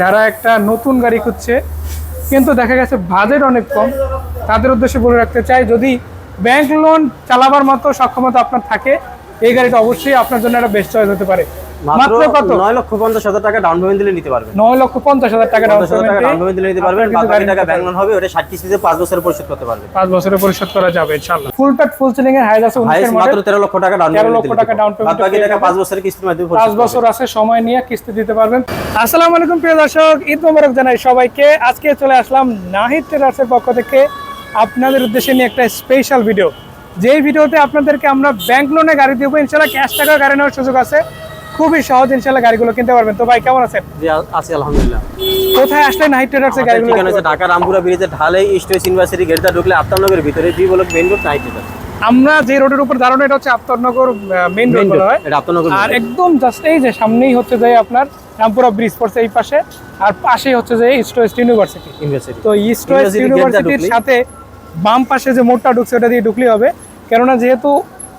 যারা একটা নতুন গাড়ি খুঁজছে, কিন্তু দেখা গেছে বাজেট অনেক কম, তাদের উদ্দেশ্যে বলে রাখতে চাই, যদি ব্যাংক লোন চালাবার মতো সক্ষমতা আপনার থাকে, এই গাড়িটা অবশ্যই আপনার জন্য একটা বেস্ট চয়েস হতে পারে। মাত্র কত? নয় লক্ষ পঞ্চাশ হাজার টাকা ডাউন পেমেন্ট দিলে নিতে পারবেন। নয় লক্ষ পঞ্চাশ হাজার টাকা ডাউন পেমেন্ট দিলে নিতে পারবেন। বাকি টাকা ব্যাংক লোন হবে ওটা ষাট কিস্তিতে পাঁচ বছরে পরিশোধ করতে পারবেন। পাঁচ বছরে পরিশোধ করা যাবে ইনশাল্লাহ ফুল ফুল সিলিং এর হাইজ আছে হাইস্ট উনিশের মাত্র মডেল তেরো লক্ষ টাকা ডাউন 13 লক্ষ টাকা payment বাদ বাকি টাকা যাবেন। পাঁচ বছরের কিস্তির মাধ্যমে পাঁচ পরিশোধ বছর আছে সময় নিয়ে কিস্তি দিতে পারবেন। আসসালামু আলাইকুম প্রিয় দর্শক ঈদ মোবারক জানাই সবাইকে। আজকে চলে আসলাম নাহিদ ট্রেডার্সের পক্ষ থেকে আপনাদের উদ্দেশ্যে নিয়ে একটা স্পেশাল ভিডিও যেই ভিডিওতে আপনাদেরকে আমরা ব্যাংক লোনে গাড়ি দেবো ইনশাল্লাহ ক্যাশ টাকা গাড়ি নেওয়ার সুযোগ আছে। খুবই সহজ ইনশাল্লাহ গাড়িগুলো কিনতে পারবেন। তো ভাই কেমন আছেন? জি আছি আলহামদুলিল্লাহ। কোথায় আসলে নাহিদ ট্রেডার্সের আমাদের গাড়িগুলো? ঠিকানা হচ্ছে ঢাকা রামপুরা ব্রিজের ঢালে ইস্ট ওয়েস্ট ইউনিভার্সিটি গেটটা ঢুকলে আফতাবনগরের ভিতরে B block main road Knight এটা আমরা যে রোডের উপর দাঁড়ানো এটা হচ্ছে আফতারনগর মেইন রোড বলা হয়। এটা আফতাবনগর আর একদম জাস্ট এই যে সামনেই হচ্ছে যে আপনার রামপুরা ব্রিজ পড়ছে এই পাশে আর পাশেই হচ্ছে যে ইস্ট ওয়েস্ট ইউনিভার্সিটি ইউনিভার্সিটি তো ইস্ট ওয়েস্ট ইউনিভার্সিটির সাথে বাম পাশে যে মোড়টা ঢুকছে ওটা দিয়ে ঢুকলেই হবে। কেননা যেহেতু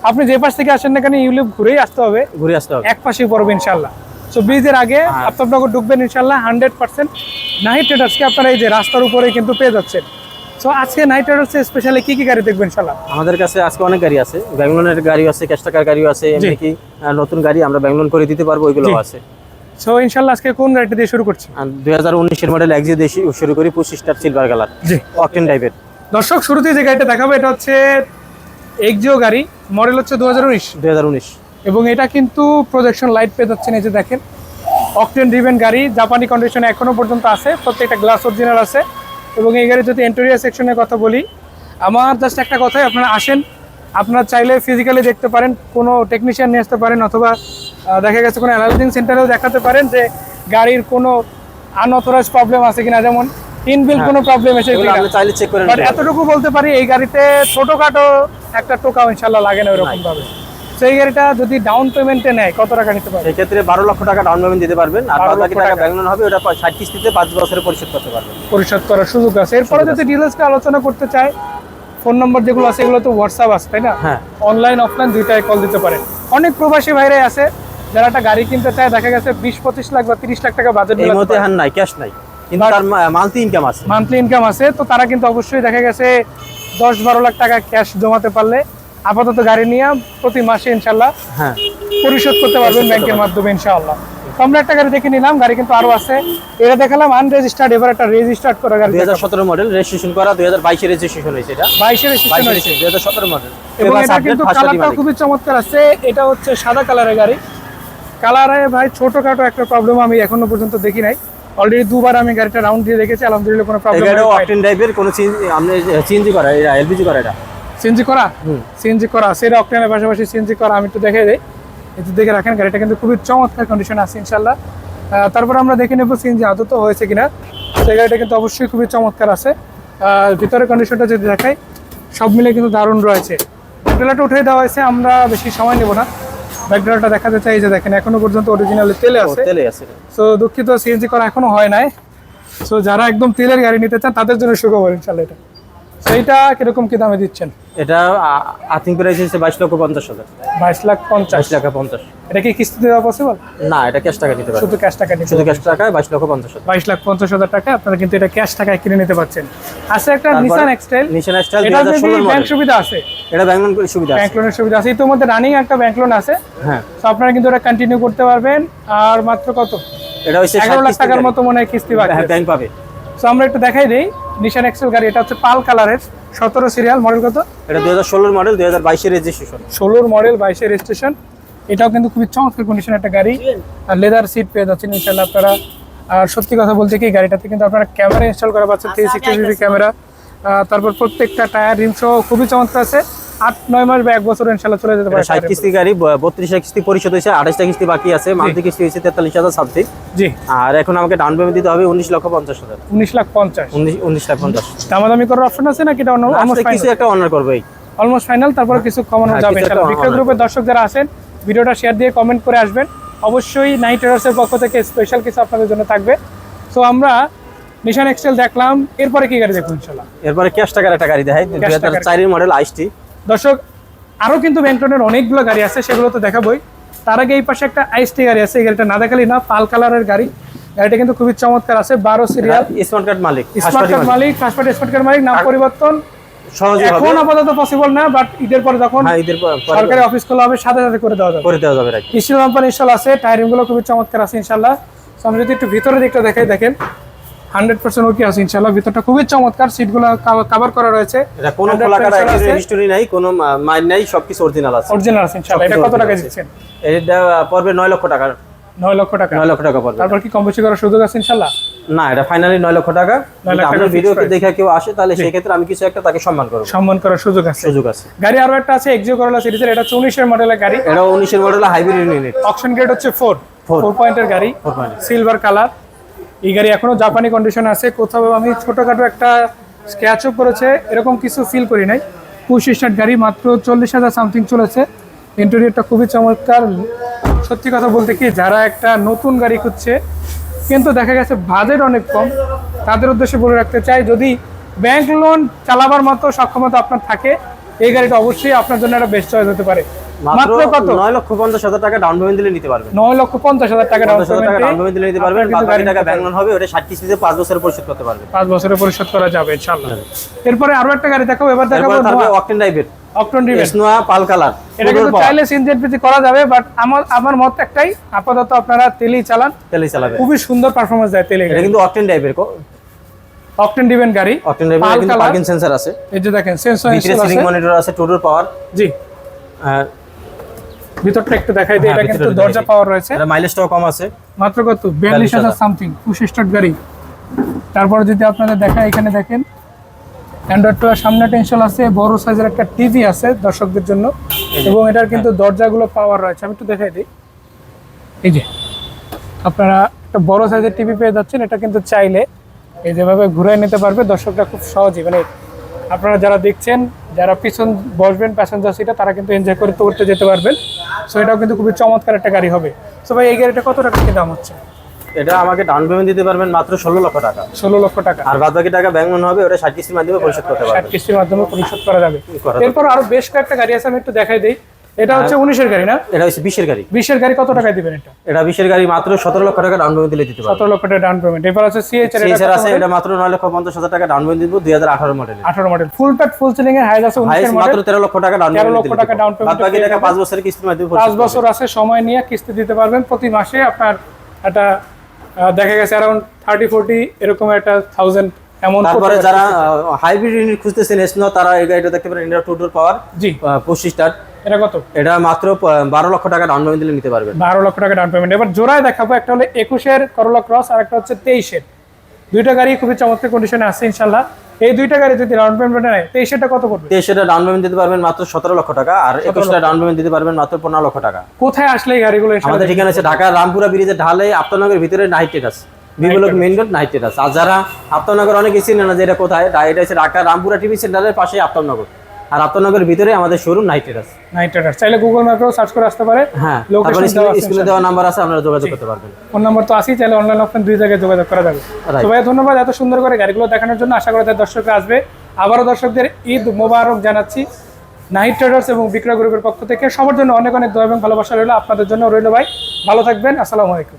আপনি যে পাশ থেকে আসেন না কেন ইউলিপ ঘুরেই আসতে হবে। ঘুরে আসতে হবে। এক পাশেই পড়বে ইনশাল্লাহ তো ব্রিজের আগে আর- আফতাবনগর ঢুকবেন ইনশাল্লাহ হান্ড্রেড পার্সেন্ট নাইট ট্রেডার্সকে আপনারা এই যে রাস্তার উপরে কিন্তু পেয়ে যাচ্ছেন। তো আজকে নাইট ট্রেডার্সে স্পেশালি কি কি গাড়ি দেখবেন ইনশাল্লাহ আমাদের কাছে আজকে অনেক গাড়ি আছে। ব্যাঙ্গলোনের গাড়ি আছে ক্যাশ টাকার গাড়িও আছে এমনি কি নতুন গাড়ি আমরা ব্যাঙ্গলোন করে দিতে পারব ওইগুলো আছে। সো ইনশাল্লাহ আজকে কোন গাড়িটা দিয়ে শুরু করছি আর দুই হাজার উনিশের মডেল এক্সি দেশি শুরু করি পঁচিশ star silver colour G octane টাইপের দর্শক শুরুতে যে গাড়িটা দেখাবো এটা হচ্ছে এক্সিও গাড়ি। মডেল হচ্ছে দু হাজার উনিশ। দুই হাজার উনিশ। এবং এটা কিন্তু প্রজেকশন লাইট পেয়ে যাচ্ছেন এই যে দেখেন। অকটেন ড্রিভেন গাড়ি জাপানি কন্ডিশনে এখনও পর্যন্ত আছে প্রত্যেকটা গ্লাস অরিজিনাল আছে। এবং এই গাড়ি যদি এন্টোরিয়া সেকশনের কথা বলি আমার জাস্ট একটা কথাই আপনারা আসেন আপনারা চাইলে ফিজিক্যালি দেখতে পারেন কোনো টেকনিশিয়ান নিয়ে আসতে পারেন অথবা দেখা গেছে কোনো অ্যানালাইজিং সেন্টারেও দেখাতে পারেন যে গাড়ির কোনো আনঅথরাইজ প্রবলেম আছে কিনা। যেমন ইনবিল কোনো প্রবলেম এসে আপনি চাইলে চেক করে বাট এতটুকু বলতে পারি এই গাড়িতে ছোটখাটো একটা টোকাও ইনশাল্লাহ লাগে না ওরকম ভাবে। সেই গাড়িটা যদি ডাউন পেমেন্টে নেয় কত টাকা নিতে পারবে? সেক্ষেত্রে বারো লক্ষ টাকা ডাউন পেমেন্ট দিতে পারবেন আর 12 বাদ বাকি টাকা টাকা। ব্যাঙ্গলোন হবে ওটা ষাট কিস্তিতে পাঁচ বছরে পরিশোধ করতে পারবেন। পরিশোধ করার সুযোগ আছে। এরপরে যদি ডিটেলসটা আলোচনা করতে চায় ফোন নম্বর যেগুলো আছে এগুলো তো হোয়াটসঅ্যাপ আছে তাই না? হ্যাঁ। অনলাইন অফলাইন দুইটাই কল দিতে পারেন অনেক প্রবাসী ভাইরাই আছে যারা একটা গাড়ি কিনতে চায় দেখা গেছে বিশ পঁচিশ লাখ বা তিরিশ লাখ টাকা বাজেট এই মুহূর্তে হ্যাঁ নাই ক্যাশ নাই। কিন্তু তার মান্থলি ইনকাম আছে। মান্থলি ইনকাম আছে তো তারা কিন্তু অবশ্যই দেখা গেছে দশ বারো লাখ টাকা ক্যাশ জমাতে পারলে আপাতত গাড়ি নিয়ে প্রতি মাসে ইনশাল্লাহ হ্যাঁ। পরিশোধ করতে পারবেন ব্যাংকের মাধ্যমে ইনশাআল্লাহ। আমরা একটা গাড়ি দেখে নিলাম গাড়ি কিন্তু আরও আছে। এটা দেখালাম আনরেজিস্টার্ড এবার একটা রেজিস্টার্ড করা গাড়ি দুই হাজার সতেরো মডেল রেজিস্ট্রেশন করা দুই হাজার বাইশে রেজিস্ট্রেশন হয়েছে এটা। বাইশের রেজিস্ট্রেশন বাইশে হয়েছে। দুই হাজার সতেরো মডেল এবং এটা কিন্তু কালারটাও খুবই চমৎকার আছে এটা হচ্ছে সাদা কালারের গাড়ি। কালারে ভাই ছোটখাটো একটা প্রবলেম আমি এখনও পর্যন্ত দেখি নাই। অলরেডি দুবার আমি গাড়িটা রাউন্ড দিয়ে দেখেছি আলহামদুলিল্লাহ কোনো প্রবলেম এগারো অকটেন টাইপের কোনো আপনি চিনজি করা এটা এলপিজি করা এটা? সিএনজি করা। সিএনজি করা সেটা অকটেনের পাশাপাশি সিএনজি করা আমি একটু দেখে দেই। একটু দেখে রাখেন গাড়িটা কিন্তু খুবই চমৎকার কন্ডিশন আছে ইনশাল্লাহ তারপর আমরা দেখে নেব সিএনজি আদত হয়েছে কিনা। সেই গাড়িটা কিন্তু অবশ্যই খুবই চমৎকার আছে। ভিতরের কন্ডিশনটা যদি দেখাই সব মিলে কিন্তু দারুণ রয়েছে। ব্যাকডালাটা উঠে দেওয়া হয়েছে আমরা বেশি সময় নেব না। ব্যাকডালাটা দেখাতে চাই যে দেখেন এখনও পর্যন্ত অরিজিনাল তেলে আছে। তেলে আছে। সো দুঃখিত সিএনজি করা এখনও হয় নাই। সো যারা একদম তেলের গাড়ি নিতে চান তাদের জন্য সুখবর ইনশাল্লাহ এটা। সেইটা কীরকম কি দামে দিচ্ছেন? এটা আর্থিং প্রাইস হচ্ছে বাইশ লক্ষ পঞ্চাশ হাজার। বাইশ লাখ পঞ্চাশ? টাকা পঞ্চাশ। এটা কি কিস্তিতে দেওয়া পসিবল না এটা ক্যাশ টাকা নিতে পারবেন শুধু ক্যাশ টাকা নিতে শুধু ক্যাশ টাকায় বাইশ লক্ষ পঞ্চাশ হাজার। বাইশ লাখ পঞ্চাশ হাজার টাকা আপনারা কিন্তু এটা ক্যাশ টাকায় কিনে নিতে পারছেন। আছে একটা নিসান এক্সটাইল নিশান স্টাইল দুই এটা ব্যাংক সুবিধা আছে। এটা করে সুবিধা ব্যাংক লোনের সুবিধা আছে। ইতিমধ্যে রানিং একটা ব্যাংক লোন আছে। হ্যাঁ। তো আপনারা কিন্তু এটা কন্টিনিউ করতে পারবেন। আর মাত্র কত? এটা হচ্ছে এগারো লাখ টাকার মতো মনে হয় কিস্তি বাকি হ্যাঁ ব্যাংক পাবে। তো আমরা একটু দেখাই দিই। নিশান এক্সেল গাড়ি এটা হচ্ছে পাল কালারের সতেরো সিরিয়াল মডেল কত? এটা দু হাজার ষোলোর মডেল দুই হাজার বাইশের রেজিস্ট্রেশন ষোলোর মডেল বাইশের রেজিস্ট্রেশন এটাও কিন্তু খুবই চমৎকার কন্ডিশন একটা গাড়ি। আর লেদার সিট পেয়ে যাচ্ছেন ইনশাল্লাহ আপনারা। আর সত্যি কথা বলতে কি গাড়িটাতে কিন্তু আপনারা ক্যামেরা ইনস্টল করা পাচ্ছেন থ্রি সিক্সটি ডিগ্রি ক্যামেরা তারপর প্রত্যেকটা টায়ার রিম সহ খুবই চমৎকার আছে। আট নয় মাস বা এক বছর ইনশাল্লাহ চলে যেতে পারে ষাট কিস্তি গাড়ি বত্রিশটা কিস্তি পরিশোধ হয়েছে আঠাশটা কিস্তি বাকি আছে। মান্থলি কিস্তি হয়েছে তেতাল্লিশ হাজার সামথিং জি। আর এখন আমাকে ডাউন পেমেন্ট দিতে হবে উনিশ লক্ষ পঞ্চাশ হাজার। উনিশ লাখ পঞ্চাশ। উনিশ লাখ পঞ্চাশ। দামাদামি করার অপশন আছে নাকি? এটা কিছু একটা অনার করব এই। অলমোস্ট ফাইনাল তারপরে কিছু কমানো হ্যাঁ, যাবে বিক্রয় গ্রুপের দর্শক যারা আছেন ভিডিওটা শেয়ার দিয়ে কমেন্ট করে আসবেন। অবশ্যই নাইট রাইডার্সের পক্ষ থেকে স্পেশাল কিছু আপনাদের জন্য থাকবে। সো আমরা নিশান এক্সেল দেখলাম। এরপরে কি গাড়ি দেখুন ইনশাল্লাহ এরপরে ক্যাশ টাকার একটা গাড়ি দেখাই। দুই হাজার টাকার। চারের মডেল আইসটি দর্শক আরও কিন্তু ব্যাংটনের অনেকগুলো গাড়ি আছে সেগুলো তো দেখাবই। তার আগে এই পাশে একটা আইসটি গাড়ি আছে এই গাড়িটা না দেখালি না পাল কালারের গাড়ি। গাড়িটা কিন্তু খুবই চমৎকার আছে বারো সিরিয়াল। স্মার্ট কার্ড মালিক স্মার্ট কার্ড মালিক। ফার্স্ট পার্টি স্মার্ট কার্ড মালিক নাম পরিবর্তন। এখন আপাতত পসিবল না বাট ঈদের পরে যখন হ্যাঁ সরকারি অফিস খোলা হবে সাথে সাথে করে দেওয়া যাবে। করে দেওয়া যাবে ইনস্টল আছে টায়ারিংগুলো খুবই চমৎকার আছে ইনশাল্লাহ। যদি একটু ভিতরে দিকটা দেখাই দেখেন। হান্ড্রেড পার্সেন্ট ওকে আছে ইনশাল্লাহ ভিতরটা খুবই চমৎকার সিটগুলো কভার করা রয়েছে। এটা কোনো 100% খোলা কাটা আছে। হিস্টোরি নাই কোনো মাইন নাই সবকিছু অরিজিনাল আছে। অরিজিনাল আছে ইনশাল্লাহ এটা কত টাকা দিচ্ছেন? এটা পড়বে নয় লক্ষ টাকা। লক্ষ টাকা। লক্ষ টাকা পড়বে। তারপর কি কম বেশি করার সুযোগ আছে ইনশাল্লাহ না এটা ফাইনালি লক্ষ টাকা। আপনার fixed দেখে কেউ আসে তাহলে সেই ক্ষেত্রে আমি কিছু একটা তাকে সম্মান করব। সম্মান করার সুযোগ আছে। সুযোগ আছে। গাড়ি আরও একটা আছে এক্সিও করলা সিরিজের এটা হচ্ছে উনিশের মডেলের গাড়ি। এটা উনিশের model hybrid unit option grade হচ্ছে ফোর Four. ফোর পয়েন্টের গাড়ি সিলভার কালার এই গাড়ি এখনও জাপানি কন্ডিশন আছে। কোথাও আমি ছোটখাটো একটা স্ক্র্যাচ আপ করেছে, এরকম কিছু ফিল করি নাই। পুশ স্টার্ট গাড়ি মাত্র চল্লিশ হাজার সামথিং চলেছে। ইন্টেরিয়রটা খুবই চমৎকার। সত্যি কথা বলতে কি, যারা একটা নতুন গাড়ি খুঁজছে, কিন্তু দেখা গেছে বাজেট অনেক কম, তাদের উদ্দেশ্যে বলে রাখতে চাই, যদি ব্যাংক লোন চালাবার মতো সক্ষমতা আপনার থাকে, এই গাড়িটা অবশ্যই আপনার জন্য একটা বেস্ট চয়েস হতে পারে। মাত্র কত? নয় লক্ষ পঞ্চাশ হাজার টাকা ডাউন পেমেন্ট দিলে নিতে পারবেন। নয় লক্ষ পঞ্চাশ হাজার টাকা ডাউন পেমেন্ট দিলে নিতে পারবেন। বাকি টাকা ব্যাংক লোন হবে ওটা ষাট কিস্তিতে পাঁচ বছরে পরিশোধ করতে পারবেন। পাঁচ বছরে পরিশোধ করা যাবে ইনশাআল্লাহ। এরপরে আরও একটা গাড়ি দেখাবো এবার দেখাবো থাকবে অকটেন ড্রাইভের অক্টন স্নোয়া পাল কালার এটা কিন্তু চাইলে করা যাবে বাট আমার আমার মত একটাই আপাতত আপনারা তেলেই চালান। তেলেই চালাবে খুবই সুন্দর পারফরমেন্স দেয় তেলে এটা কিন্তু অকটেন ড্রাইভের অক্টেন ডিভেন গাড়ি। অকটেন ড্রাইভের কিন্তু পার্কিং সেন্সর আছে। এই যে দেখেন সেন্সর আছে। মনিটর আছে টোটাল পাওয়ার জি। ভিতরটা একটু দেখাই দিই হ্যাঁ, এটা কিন্তু দরজা পাওয়ার রয়েছে। এটা মাইলেজটাও কম আছে। মাত্র কত? বিয়াল্লিশ হাজার সামথিং পুশ স্টার্ট গাড়ি। তারপরে যদি আপনাদের দেখা এখানে দেখেন অ্যান্ড্রয়েড টোয়ার সামনে টেনশন আছে বড় সাইজের একটা টিভি আছে দর্শকদের জন্য। এবং এটার কিন্তু দরজাগুলো পাওয়ার রয়েছে। আমি একটু দেখাই দিই। এই যে আপনারা একটা বড় সাইজের টিভি পেয়ে যাচ্ছেন এটা কিন্তু চাইলে এই যেভাবে ঘুরে নিতে পারবে দর্শকরা খুব সহজেই মানে আপনারা যারা দেখছেন যারা পিছন বসবেন প্যাসেঞ্জার সিটে তারা কিন্তু এনজয় করতে করতে যেতে পারবেন। সো এটাও কিন্তু খুবই চমৎকার একটা গাড়ি হবে। সো ভাই এই গাড়িটা কত টাকা দাম হচ্ছে? এটা আমাকে ডাউন পেমেন্ট দিতে পারবেন মাত্র ষোলো লক্ষ টাকা। ষোলো লক্ষ টাকা। আর বাদবাকি টাকা ব্যাংক লোন হবে ওটা ষাট কিস্তির মাধ্যমে পরিশোধ করতে ষাট পারবেন। কিস্তির মাধ্যমে পরিশোধ করা যাবে। এরপর আরও বেশ কয়েকটা গাড়ি আছে আমি একটু দেখাই দিই। এটা হচ্ছে উনিশের গাড়ি না? এটা হচ্ছে বিশের গাড়ি। বিশের গাড়ি কত টাকায় দিবেন এটা? এটা বিশের গাড়ি মাত্র সতেরো লক্ষ টাকা ডাউন পেমেন্ট দিলে দিতে পারবেন সতেরো লক্ষ টাকা ডাউন পেমেন্ট এবার আছে সিএইচ এর সিএসআর আছে এটা মাত্র নয় লক্ষ পঞ্চাশ হাজার টাকা ডাউন পেমেন্ট দিব দুই হাজার আঠারো মডেল আঠারো মডেল ফুল প্যাট ফুল সিলিং এর হাইজ আছে উনিশের মডেল মাত্র তেরো লক্ষ টাকা ডাউন 13 পেমেন্ট লক্ষ টাকা payment বাদ বাকি টাকা পাঁচ বছরের কিস্তির মাধ্যমে পাঁচ বছর আছে সময় নিয়ে কিস্তি দিতে পারবেন। প্রতি মাসে আপনার একটা দেখা গেছে অ্যারাউন্ড থার্টি ফোর্টি এরকম একটা থাউজেন্ড এমন তারপরে যারা হাইব্রিড ইউনিট খুঁজতেছেন এসনো তারা এই গাড়িটা দেখতে পারেন India two door power G. পঁচিশ স্টার। এটা কত? এটা মাত্র বারো লক্ষ টাকা ডাউন পেমেন্ট দিলে নিতে পারবেন। বারো লক্ষ টাকা ডাউন পেমেন্ট এবার জোড়ায় দেখাবো একটা হলো একুশের করোলা ক্রস আর একটা হচ্ছে তেইশের। দুইটা গাড়ি খুবই চমৎকার কন্ডিশনে আছে ইনশাল্লাহ এই দুইটা গাড়ি যদি ডাউন পেমেন্ট নেয় কত তেইশটা ডাউন পেমেন্ট দিতে পারবেন মাত্র সতেরো লক্ষ টাকা আর একুশটা ডাউন পেমেন্ট দিতে পারবেন মাত্র পনেরো লক্ষ টাকা। কোথায় আসলে এই গাড়িগুলো আমাদের ঠিকানা আছে ঢাকা রামপুরা ব্রিজের ঢালে আপ্তানগরের ভিতরে নাইট বিমলক মেইন রোড নাইট আর যারা আপ্তানগর অনেকে চিনে না যে এটা কোথায় এটা হচ্ছে ঢাকা রামপুরা টিভি সেন্টারের পাশে আপ্তানগর আর আপ্তানগরের ভিতরে আমাদের showroom Knight terrace Knight Rider চাইলে গুগল ম্যাপেও সার্চ করে আসতে পারে। হ্যাঁ তারপরে দেওয়া আছে স্কুলে দেওয়া নাম্বার আছে আপনারা যোগাযোগ করতে পারবেন ফোন নম্বর তো আসি চাইলে অনলাইন অফলাইন দুই জায়গায় যোগাযোগ করা যাবে. তো ভাই ধন্যবাদ এত সুন্দর করে গাড়িগুলো দেখানোর জন্য। আশা করি তাদের দর্শকরা আসবে। আবারও দর্শকদের ঈদ মোবারক জানাচ্ছি। নাইট ট্রেডার্স এবং বিক্রয় গ্রুপের পক্ষ থেকে সবার জন্য অনেক অনেক দোয়া এবং ভালোবাসা রইল আপনাদের জন্য। রইল ভাই ভালো থাকবেন। আসসালামু আলাইকুম।